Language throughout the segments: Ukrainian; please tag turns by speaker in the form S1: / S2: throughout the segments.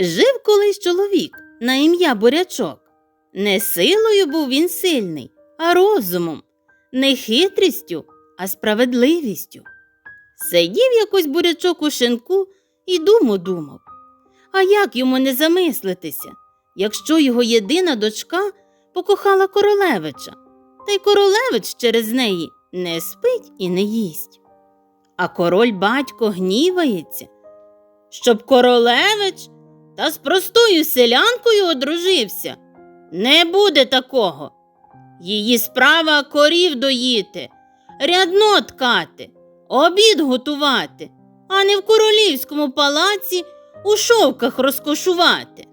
S1: Жив колись чоловік на ім'я Бурячок. Не силою був він сильний, а розумом, не хитрістю, а справедливістю. Сидів якось бурячок у шинку і думу думав. А як йому не замислитися, якщо його єдина дочка покохала королевича, та й королевич через неї не спить і не їсть. А король батько гнівається, щоб королевич та з простою селянкою одружився. Не буде такого. Її справа корів доїти, рядно ткати, обід готувати, а не в королівському палаці у шовках розкошувати.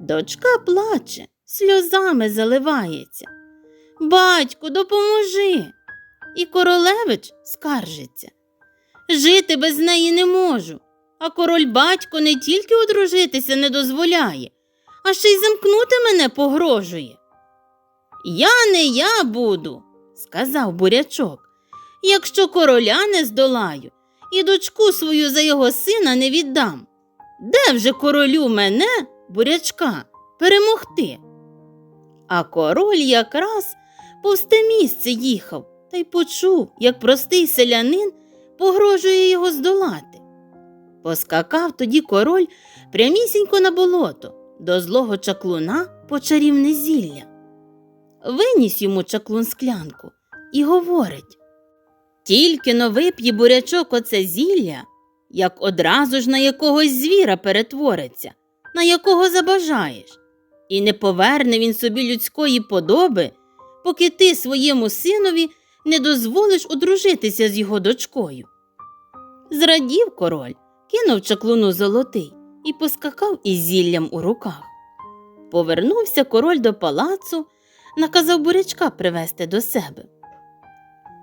S1: Дочка плаче, сльозами заливається. Батьку, допоможи. І королевич скаржиться. Жити без неї не можу, а король батько не тільки одружитися не дозволяє, а ще й замкнути мене погрожує. Я не я буду, сказав бурячок, якщо короля не здолаю і дочку свою за його сина не віддам. Де вже королю мене, бурячка, перемогти? А король якраз повсте місце їхав та й почув, як простий селянин погрожує його здолати. Поскакав тоді король прямісінько на болото до злого чаклуна по чарівне зілля. Виніс йому чаклун склянку і говорить Тільки но вип'є бурячок оце зілля, як одразу ж на якогось звіра перетвориться, на якого забажаєш, і не поверне він собі людської подоби, поки ти своєму синові не дозволиш одружитися з його дочкою. Зрадів король, кинув чаклуну золотий і поскакав із зіллям у руках. Повернувся король до палацу, наказав бурячка привезти до себе.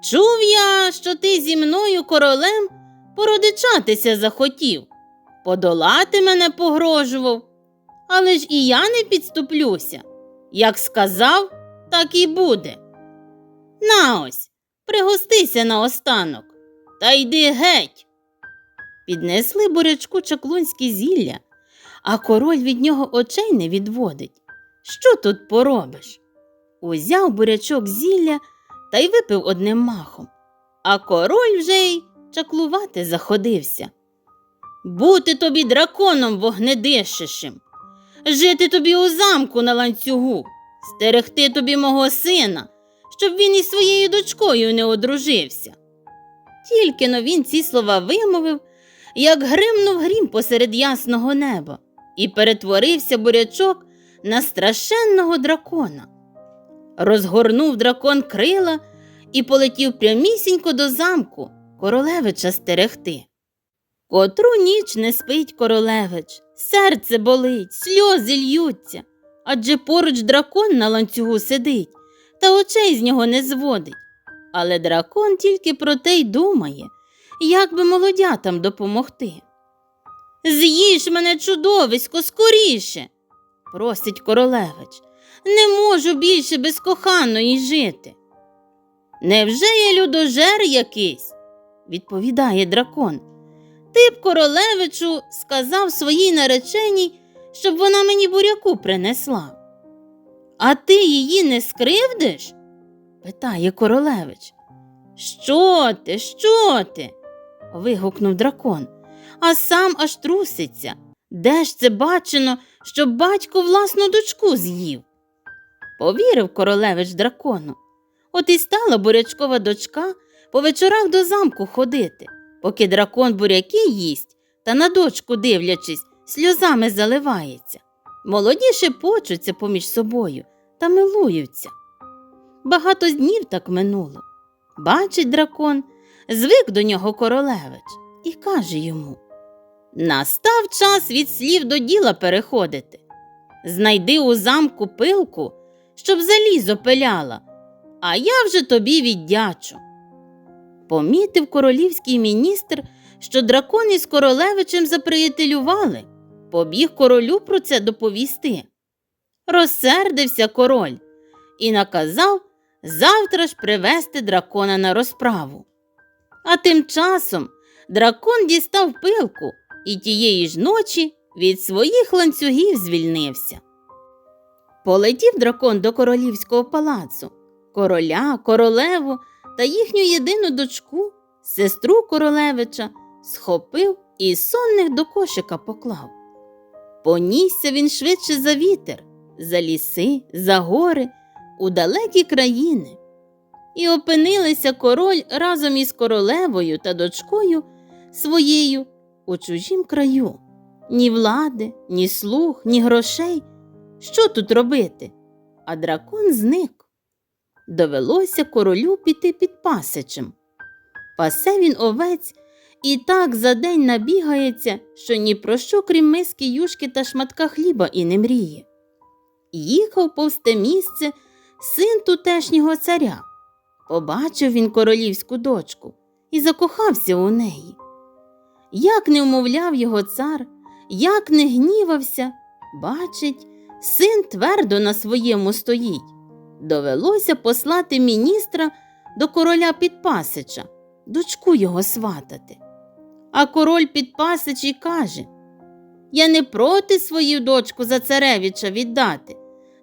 S1: Чув я, що ти зі мною королем породичатися захотів, подолати мене погрожував, але ж і я не підступлюся. Як сказав, так і буде. На ось, пригостися наостанок, та йди геть. Піднесли бурячку чаклунське зілля, а король від нього очей не відводить. Що тут поробиш? Узяв бурячок зілля та й випив одним махом, а король вже й чаклувати заходився. Бути тобі драконом вогнедишишим, жити тобі у замку на ланцюгу, стерегти тобі мого сина, щоб він із своєю дочкою не одружився. Тільки но він ці слова вимовив, як гримнув грім посеред ясного неба, і перетворився бурячок на страшенного дракона. Розгорнув дракон крила і полетів прямісінько до замку королевича стерегти. Котру ніч не спить королевич, серце болить, сльози льються, адже поруч дракон на ланцюгу сидить, та очей з нього не зводить. Але дракон тільки про те й думає, як би молодятам допомогти. З'їж мене, чудовисько, скоріше, просить королевич. Не можу більше без коханої жити. Невже я людожер якийсь? відповідає дракон. Ти б, королевичу, сказав своїй нареченій, щоб вона мені буряку принесла. А ти її не скривдиш? питає королевич. Що ти, що ти? Вигукнув дракон, а сам аж труситься. Де ж це бачено, щоб батько власну дочку з'їв? Повірив королевич дракону. От і стала бурячкова дочка по вечорах до замку ходити, поки дракон буряки їсть та на дочку дивлячись, сльозами заливається. Молоді шепочуться поміж собою та милуються. Багато днів так минуло. Бачить дракон, звик до нього королевич і каже йому Настав час від слів до діла переходити. Знайди у замку пилку, щоб залізо пиляла, а я вже тобі віддячу. Помітив королівський міністр, що дракон із королевичем заприятелювали, побіг королю про це доповісти. Розсердився король і наказав завтра ж привести дракона на розправу. А тим часом дракон дістав пилку і тієї ж ночі від своїх ланцюгів звільнився. Полетів дракон до королівського палацу, короля, королеву та їхню єдину дочку, сестру королевича, схопив і сонних до кошика поклав. Понісся він швидше за вітер, за ліси, за гори, у далекі країни. І опинилися король разом із королевою та дочкою своєю у чужім краю. Ні влади, ні слуг, ні грошей. Що тут робити? А дракон зник. Довелося королю піти під пасичем. Пасе він овець і так за день набігається, що ні про що, крім миски юшки та шматка хліба і не мріє. Їхав повз те місце син тутешнього царя. Побачив він королівську дочку і закохався у неї. Як не вмовляв його цар, як не гнівався, бачить, син твердо на своєму стоїть. Довелося послати міністра до короля Підпасича, дочку його сватати. А король Підпасич і каже Я не проти свою дочку за царевича віддати,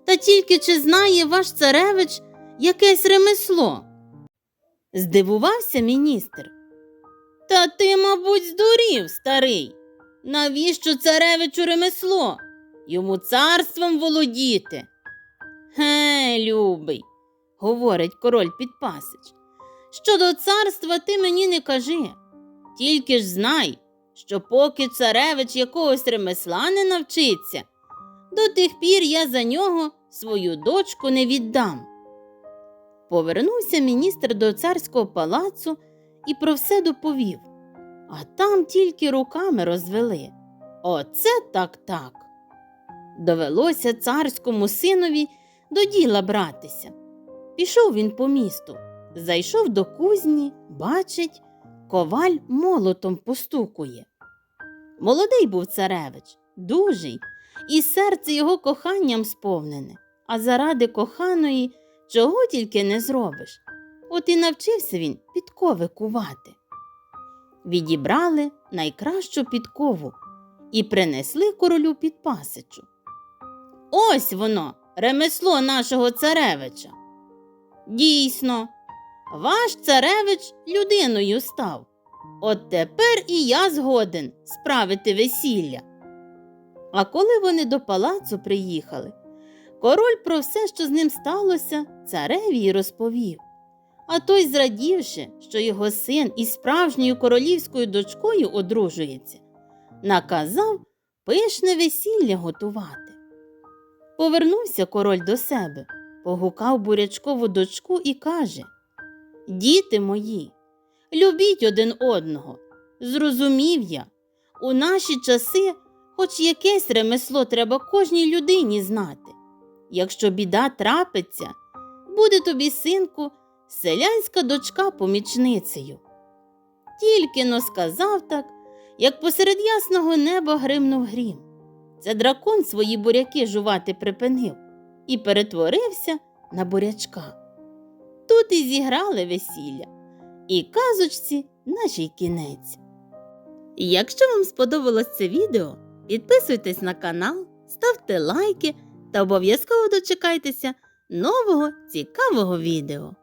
S1: та тільки чи знає ваш царевич якесь ремесло. Здивувався міністр. Та ти, мабуть, здурів, старий. Навіщо царевичу ремесло? Йому царством володіти. Ге, любий, говорить король Підпасич. Щодо царства ти мені не кажи. Тільки ж знай, що поки царевич якогось ремесла не навчиться, до тих пір я за нього свою дочку не віддам. Повернувся міністр до царського палацу і про все доповів, а там тільки руками розвели. Оце так так. Довелося царському синові до діла братися. Пішов він по місту, зайшов до кузні, бачить, коваль молотом постукує. Молодий був царевич, дужий, і серце його коханням сповнене, а заради коханої чого тільки не зробиш. От і навчився він підкови кувати. Відібрали найкращу підкову і принесли королю під пасичу. Ось воно, ремесло нашого царевича. Дійсно, ваш царевич людиною став. От тепер і я згоден справити весілля. А коли вони до палацу приїхали, король про все, що з ним сталося, цареві й розповів. А той, зрадівши, що його син із справжньою королівською дочкою одружується, наказав пишне весілля готувати. Повернувся король до себе, погукав бурячкову дочку і каже Діти мої, любіть один одного. Зрозумів я, у наші часи хоч якесь ремесло треба кожній людині знати. Якщо біда трапиться, буде тобі, синку, селянська дочка помічницею. Тільки но сказав так, як посеред ясного неба гримнув грім. Це дракон свої буряки жувати припинив і перетворився на бурячка. Тут і зіграли весілля, і казочці наш кінець. Якщо вам сподобалось це відео, підписуйтесь на канал, ставте лайки та обов'язково дочекайтеся нового цікавого відео.